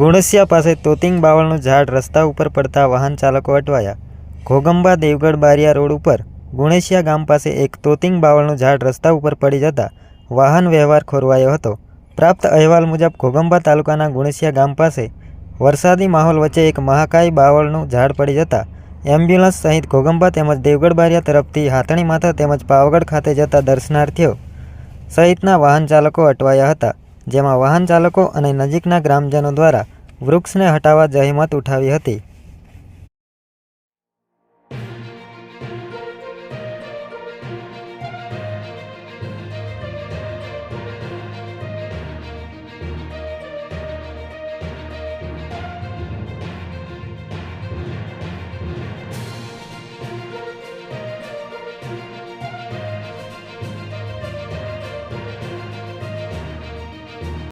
ગુણસિયા પાસે તોતિંગ બાવળનું ઝાડ રસ્તા ઉપર પડતા વાહન ચાલકો અટવાયા. ઘોગંબા દેવગઢ બારિયા રોડ ઉપર ગુણેશિયા ગામ પાસે એક તોતિંગ બાવળનું ઝાડ રસ્તા ઉપર પડી જતા વાહન વ્યવહાર ખોરવાયો હતો. પ્રાપ્ત અહેવાલ મુજબ, ઘોગંબા તાલુકાના ગુણેશિયા ગામ પાસે વરસાદી માહોલ વચ્ચે એક મહાકાય બાવળનું ઝાડ પડી જતા એમ્બ્યુલન્સ સહિત ઘોગંબા તેમજ દેવગઢ બારિયા તરફથી હાથણી માથા તેમજ પાવાગઢ ખાતે જતા દર્શનાર્થીઓ સહિતના વાહન ચાલકો અટવાયા હતા. જેમાં વાહન ચાલકો અને નજીકના ગ્રામજનો દ્વારા વૃક્ષને હટાવવા જહેમત ઉઠાવી હતી.